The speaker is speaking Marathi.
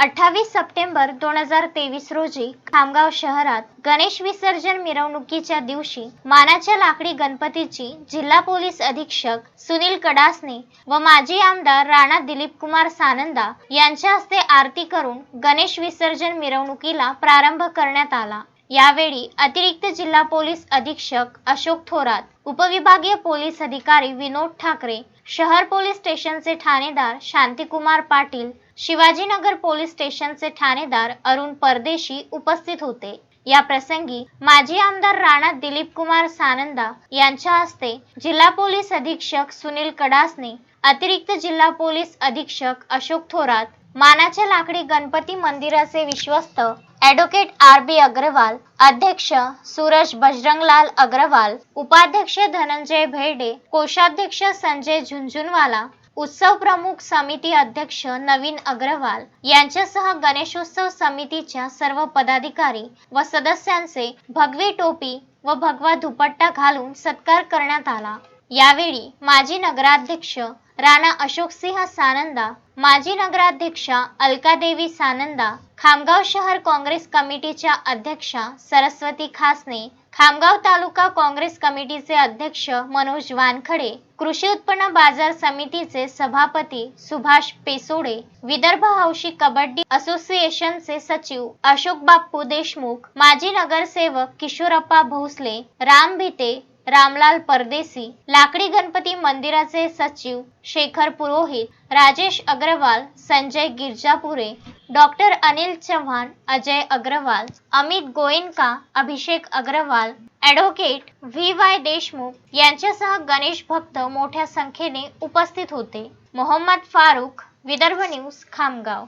अठ्ठावीस सप्टेंबर दोन हजार तेवीस रोजी खामगाव शहरात गणेश विसर्जन मिरवणुकीच्या दिवशी मानाच्या लाकडी गणपतीची जिल्हा पोलीस अधीक्षक सुनील कडासने व माजी आमदार राणा दिलीप कुमार सानंदा यांच्या हस्ते आरती करून गणेश विसर्जन मिरवणुकीला प्रारंभ करण्यात आला. यावेळी अतिरिक्त जिल्हा पोलीस अधीक्षक अशोक थोरात उपविभागीय पोलीस अधिकारी विनोद ठाकरे शहर पोलीस स्टेशनचे ठाणेदार शांतिकुमार पाटील शिवाजीनगर पोलीस स्टेशनचे ठाणेदार अरुण परदेशी उपस्थित होते. या प्रसंगी माजी आमदार राणा दिलीप कुमार सानंदा यांच्या हस्ते जिल्हा पोलीस अधीक्षक सुनील कडासने अतिरिक्त जिल्हा पोलीस अधीक्षक अशोक थोरात मानाच्या लाकडी गणपती मंदिराचे विश्वस्त. ॲडव्होकेट आर बी अग्रवाल अध्यक्ष सूरज बजरंगलाल अग्रवाल उपाध्यक्ष धनंजय भेडे कोषाध्यक्ष संजय झुंझुनवाला उत्सव प्रमुख समिती अध्यक्ष नवीन अग्रवाल यांच्यासह गणेशोत्सव समितीच्या सर्व पदाधिकारी व सदस्यांचे भगवी टोपी व भगवा दुपट्टा घालून सत्कार करण्यात आला. यावेळी माजी नगराध्यक्ष राणा अशोकसिंह सानंदा माजी नगराध्यक्षा अलकादेवी सानंदा खामगाव शहर काँग्रेस कमिटीच्या अध्यक्षा सरस्वती खासने खामगाव तालुका काँग्रेस कमिटीचे अध्यक्ष मनोज वानखडे कृषी उत्पन्न बाजार समितीचे सभापती सुभाष पेसोडे विदर्भ हौशी कबड्डी असोसिएशनचे सचिव अशोक बाप्पू देशमुख माजी नगरसेवक किशोरप्पा भोसले राम भिते रामलाल परदेसी लाकडी गणपती मंदिराचे सचिव Shekhar Purohit Rajesh Agarwal Sanjay Girjapure doctor Anil Chavan Ajay Agarwal Amit Goenka Abhishek Agarwal advocate V Y Deshmukh यांच्यासह गणेश भक्त मोठ्या संख्येने उपस्थित होते. मोहम्मद फारुख विदर्भ न्यूज खामगाव.